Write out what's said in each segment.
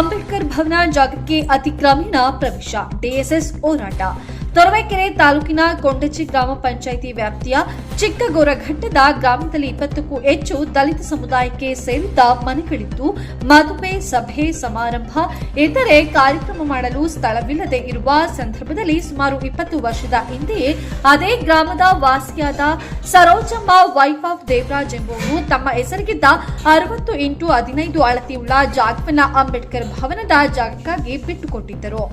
ಅಂಬೇಡ್ಕರ್ ಭವನ ಜಾಗಕ್ಕೆ ಅತಿಕ್ರಮಣ ಪ್ರವೇಶ ಡಿಎಸ್ಎಸ್ ಹೋರಾಟ ತೊರವೆಕೆರೆ ತಾಲೂಕಿನ ಕೊಂಡಚಿ ಗ್ರಾಮ ಪಂಚಾಯಿತಿ ವ್ಯಾಪ್ತಿಯ ಚಿಕ್ಕಗೋರಘಟ್ಟದ ಗ್ರಾಮದಲ್ಲಿ ಇಪ್ಪತ್ತಕ್ಕೂ ಹೆಚ್ಚು ದಲಿತ ಸಮುದಾಯಕ್ಕೆ ಸೇರಿದ ಮನೆಗಳಿದ್ದು ಮದುವೆ, ಸಭೆ, ಸಮಾರಂಭ, ಇತರೆ ಕಾರ್ಯಕ್ರಮ ಮಾಡಲು ಸ್ಥಳವಿಲ್ಲದೆ ಇರುವ ಸಂದರ್ಭದಲ್ಲಿ ಸುಮಾರು ಇಪ್ಪತ್ತು ವರ್ಷದ ಹಿಂದೆಯೇ ಅದೇ ಗ್ರಾಮದ ವಾಸಿಯಾದ ಸರೋಜಮ್ಮ ವೈಫ್ ಆಫ್ ದೇವರಾಜ್ ಎಂಬುವರು ತಮ್ಮ ಹೆಸರಿಗಿದ್ದ ಅರವತ್ತು ಇಂಟು ಹದಿನೈದು ಅಳತಿಯುಳ್ಳ ಜಾಗವನ್ನ ಅಂಬೇಡ್ಕರ್ ಭವನದ ಜಾಗಕ್ಕಾಗಿ ಬಿಟ್ಟುಕೊಟ್ಟಿದ್ದರು.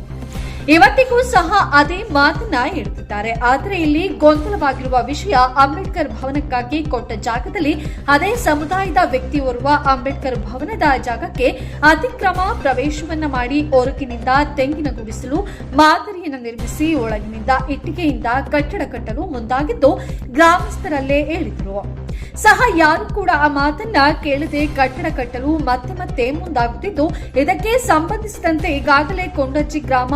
ಇವತ್ತಿಗೂ ಸಹ ಅದೇ ಮಾತನ್ನ ಹೇಳುತ್ತಿದ್ದಾರೆ ಆದರೆ ಇಲ್ಲಿ ಗೊಂದಲವಾಗಿರುವ ವಿಷಯ ಅಂಬೇಡ್ಕರ್ ಭವನಕ್ಕಾಗಿ ಕೊಟ್ಟ ಜಾಗದಲ್ಲಿ ಅದೇ ಸಮುದಾಯದ ವ್ಯಕ್ತಿಯೋರ್ವ ಅಂಬೇಡ್ಕರ್ ಭವನದ ಜಾಗಕ್ಕೆ ಅತಿಕ್ರಮ ಪ್ರವೇಶವನ್ನ ಮಾಡಿ ಹೊರಗಿನಿಂದ ತೆಂಗಿನ ಗುಡಿಸಲು, ಮಾದರಿಯನ್ನು ನಿರ್ಮಿಸಿ ಒಳಗಿನಿಂದ ಇಟ್ಟಿಗೆಯಿಂದ ಕಟ್ಟಡ ಕಟ್ಟಲು ಮುಂದಾಗಿದ್ದು ಗ್ರಾಮಸ್ಥರಲ್ಲೇ ಹೇಳಿದರು. ಸಹ ಯಾರು ಕೂಡ ಆ ಮಾತನ್ನ ಕೇಳದೆ ಕಟ್ಟಡ ಕಟ್ಟಲು ಮತ್ತೆ ಮತ್ತೆ ಮುಂದಾಗುತ್ತಿದ್ದು, ಇದಕ್ಕೆ ಸಂಬಂಧಿಸಿದಂತೆ ಈಗಾಗಲೇ ಕೊಂಡಜ್ಜಿ ಗ್ರಾಮ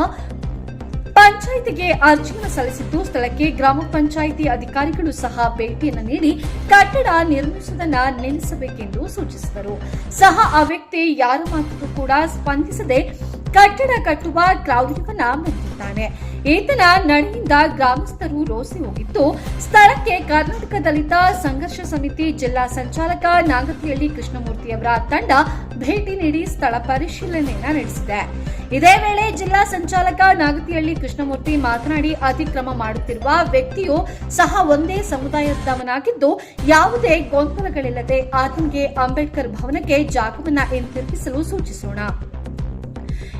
ಪಂಚಾಯಿತಿಗೆ ಅರ್ಜಿಯನ್ನು ಸಲ್ಲಿಸಿದ್ದು ಸ್ಥಳಕ್ಕೆ ಗ್ರಾಮ ಪಂಚಾಯಿತಿ ಅಧಿಕಾರಿಗಳು ಸಹ ಭೇಟಿಯನ್ನು ನೀಡಿ ಕಟ್ಟಡ ನಿರ್ಮಿಸುವುದನ್ನು ನಿಲ್ಲಿಸಬೇಕೆಂದು ಸೂಚಿಸಿದರು. ಸಹ ಆ ವ್ಯಕ್ತಿ ಯಾರ ಮಾತಿಗೂ ಕೂಡ ಸ್ಪಂದಿಸದೆ ಕಟ್ಟಡ ಕಟ್ಟುವ ಕ್ರೌರ್ಯವನ್ನ ಮೆರೆದಿದ್ದಾನೆ ಈತನ ನಡೆಯಿಂದ ಗ್ರಾಮಸ್ಥರು ರೋಸಿ ಹೋಗಿದ್ದು, ಸ್ಥಳಕ್ಕೆ ಕರ್ನಾಟಕ ದಲಿತ ಸಂಘರ್ಷ ಸಮಿತಿ ಜಿಲ್ಲಾ ಸಂಚಾಲಕ ನಾಗತಿಹಳ್ಳಿ ಕೃಷ್ಣಮೂರ್ತಿಯವರ ತಂಡ ಭೇಟಿ ನೀಡಿ ಸ್ಥಳ ಪರಿಶೀಲನೆ ನಡೆಸಿದೆ. ಇದೇ ವೇಳೆ ಜಿಲ್ಲಾ ಸಂಚಾಲಕ ನಾಗತಿಹಳ್ಳಿ ಕೃಷ್ಣಮೂರ್ತಿ ಮಾತನಾಡಿ, ಅತಿಕ್ರಮ ಮಾಡುತ್ತಿರುವ ವ್ಯಕ್ತಿಯು ಸಹ ಒಂದೇ ಸಮುದಾಯದವನಾಗಿದ್ದು, ಯಾವುದೇ ಗೊಂದಲಗಳಿಲ್ಲದೆ ಆತನಿಗೆ ಅಂಬೇಡ್ಕರ್ ಭವನಕ್ಕೆ ಜಾಗವನ್ನ ಹಿಂತಿರುಗಿಸಲು ಸೂಚಿಸೋಣ.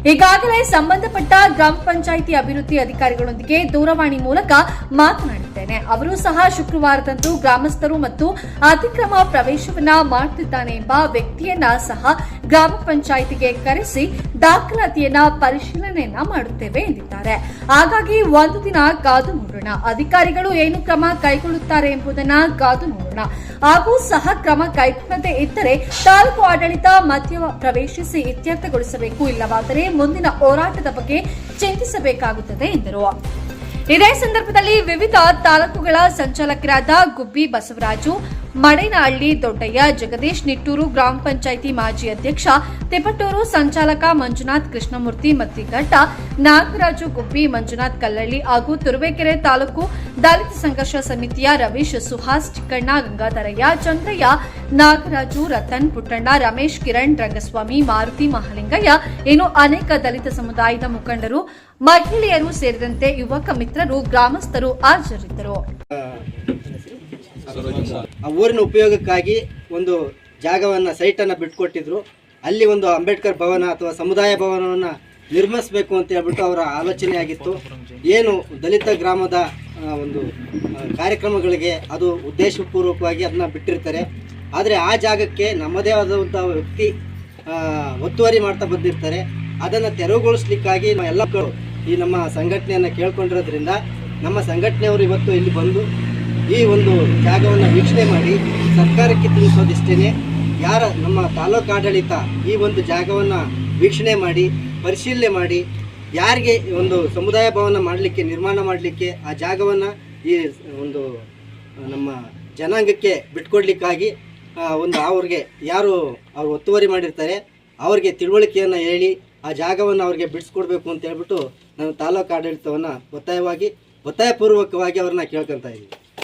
ಈಗಾಗಲೇ ಸಂಬಂಧಪಟ್ಟ ಗ್ರಾಮ ಪಂಚಾಯಿತಿ ಅಭಿವೃದ್ಧಿ ಅಧಿಕಾರಿಗಳೊಂದಿಗೆ ದೂರವಾಣಿ ಮೂಲಕ ಮಾತನಾಡಿದ್ದೇನೆ ಅವರು ಸಹ ಶುಕ್ರವಾರದಂದು ಗ್ರಾಮಸ್ಥರು ಮತ್ತು ಅತಿಕ್ರಮ ಪ್ರವೇಶವನ್ನ ಮಾಡುತ್ತಿದ್ದಾನೆ ಎಂಬ ವ್ಯಕ್ತಿಯನ್ನ ಸಹ ಗ್ರಾಮ ಪಂಚಾಯಿತಿಗೆ ಕರೆಸಿ ದಾಖಲಾತಿಯನ್ನ ಪರಿಶೀಲನೆಯನ್ನ ಮಾಡುತ್ತೇವೆ ಎಂದಿದ್ದಾರೆ. ಹಾಗಾಗಿ ಒಂದು ದಿನ ಕಾದು ನೋಡೋಣ. ಅಧಿಕಾರಿಗಳು ಏನು ಕ್ರಮ ಕೈಗೊಳ್ಳುತ್ತಾರೆ ಎಂಬುದನ್ನ ಕಾದು ನೋಡೋಣ. ಹಾಗೂ ಸಹ ಕ್ರಮ ಕೈಗೊಳ್ಳದೆ ಇದ್ದರೆ ತಾಲೂಕು ಆಡಳಿತ ಮಧ್ಯ ಪ್ರವೇಶಿಸಿ ಇತ್ಯರ್ಥಗೊಳಿಸಬೇಕು. ಇಲ್ಲವಾದರೆ ಮುಂದಿನ ಹೋರಾಟದ ಬಗ್ಗೆ ಚಿಂತಿಸಬೇಕಾಗುತ್ತದೆ ಎಂದರು. ಇದೇ ಸಂದರ್ಭದಲ್ಲಿ ವಿವಿಧ ತಾಲೂಕುಗಳ ಸಂಚಾಲಕರಾದ ಗುಬ್ಬಿ ಬಸವರಾಜು ಮಡೇನಹಳ್ಳಿ ದೊಡ್ಡಯ್ಯ, ಜಗದೀಶ್ ನಿಟ್ಟೂರು ಗ್ರಾಮ ಪಂಚಾಯಿತಿ ಮಾಜಿ ಅಧ್ಯಕ್ಷ, ತಿಪಟೂರು ಸಂಚಾಲಕ ಮಂಜುನಾಥ್ ಕೃಷ್ಣಮೂರ್ತಿ ಮತ್ತಿಘಟ್ಟ ನಾಗರಾಜು ಗುಬ್ಬಿ, ಮಂಜುನಾಥ್ ಕಲ್ಲಳ್ಳಿ ಹಾಗೂ ತುರುವೇಕೆರೆ ತಾಲೂಕು ದಲಿತ ಸಂಘರ್ಷ ಸಮಿತಿಯ ರವೀಶ್, ಸುಹಾಸ್ ಚಿಕ್ಕಣ್ಣ, ಗಂಗಾಧರಯ್ಯ, ಚಂದ್ರಯ್ಯ, ನಾಗರಾಜು, ರತನ್ ಪುಟ್ಟಣ್ಣ, ರಮೇಶ್ ಕಿರಣ್, ರಂಗಸ್ವಾಮಿ, ಮಾರುತಿ ಮಹಾಲಿಂಗಯ್ಯ, ಇನ್ನು ಅನೇಕ ದಲಿತ ಸಮುದಾಯದ ಮುಖಂಡರು, ಮಹಿಳೆಯರು ಸೇರಿದಂತೆ ಯುವಕ ಮಿತ್ರರು, ಗ್ರಾಮಸ್ಥರು ಹಾಜರಿದ್ದರು. ಆ ಊರಿನ ಉಪಯೋಗಕ್ಕಾಗಿ ಒಂದು ಜಾಗವನ್ನು, ಸೈಟನ್ನು ಬಿಟ್ಕೊಟ್ಟಿದ್ರು. ಅಲ್ಲಿ ಒಂದು ಅಂಬೇಡ್ಕರ್ ಭವನ ಅಥವಾ ಸಮುದಾಯ ಭವನವನ್ನು ನಿರ್ಮಿಸಬೇಕು ಅಂತ ಹೇಳ್ಬಿಟ್ಟು ಅವರ ಆಲೋಚನೆ ಆಗಿತ್ತು ಏನು ದಲಿತ ಗ್ರಾಮದ ಒಂದು ಕಾರ್ಯಕ್ರಮಗಳಿಗೆ ಅದು ಉದ್ದೇಶಪೂರ್ವಕವಾಗಿ ಅದನ್ನ ಬಿಟ್ಟಿರ್ತಾರೆ. ಆದರೆ ಆ ಜಾಗಕ್ಕೆ ನಮ್ಮದೇ ಆದಂಥ ವ್ಯಕ್ತಿ ಒತ್ತುವರಿ ಮಾಡ್ತಾ ಬಂದಿರ್ತಾರೆ. ಅದನ್ನು ತೆರವುಗೊಳಿಸ್ಲಿಕ್ಕಾಗಿ ಎಲ್ಲ ಈ ನಮ್ಮ ಸಂಘಟನೆಯನ್ನು ಕೇಳ್ಕೊಂಡಿರೋದ್ರಿಂದ ನಮ್ಮ ಸಂಘಟನೆಯವರು ಇವತ್ತು ಇಲ್ಲಿ ಬಂದು ಈ ಒಂದು ಜಾಗವನ್ನು ವೀಕ್ಷಣೆ ಮಾಡಿ ಸರ್ಕಾರಕ್ಕೆ ತಿಳಿಸೋದಿಷ್ಟೇ ಯಾರ ನಮ್ಮ ತಾಲೂಕು ಆಡಳಿತ ಈ ಒಂದು ಜಾಗವನ್ನು ವೀಕ್ಷಣೆ ಮಾಡಿ, ಪರಿಶೀಲನೆ ಮಾಡಿ, ಯಾರಿಗೆ ಒಂದು ಸಮುದಾಯ ಭವನ ಮಾಡಲಿಕ್ಕೆ, ನಿರ್ಮಾಣ ಮಾಡಲಿಕ್ಕೆ ಆ ಜಾಗವನ್ನು ಈ ಒಂದು ನಮ್ಮ ಜನಾಂಗಕ್ಕೆ ಬಿಟ್ಕೊಡ್ಲಿಕ್ಕಾಗಿ ಒಂದು ಅವ್ರಿಗೆ ಯಾರು ಅವ್ರು ಒತ್ತುವರಿ ಮಾಡಿರ್ತಾರೆ, ಅವ್ರಿಗೆ ತಿಳುವಳಿಕೆಯನ್ನು ಹೇಳಿ ಆ ಜಾಗವನ್ನು ಅವ್ರಿಗೆ ಬಿಡಿಸ್ಕೊಡ್ಬೇಕು ಅಂತ ಹೇಳ್ಬಿಟ್ಟು ನಾನು ತಾಲೂಕು ಆಡಳಿತವನ್ನು ಒತ್ತಾಯವಾಗಿ, ಒತ್ತಾಯಪೂರ್ವಕವಾಗಿ ಅವ್ರನ್ನ ಕೇಳ್ಕೊತಾ ಇದ್ದೀವಿ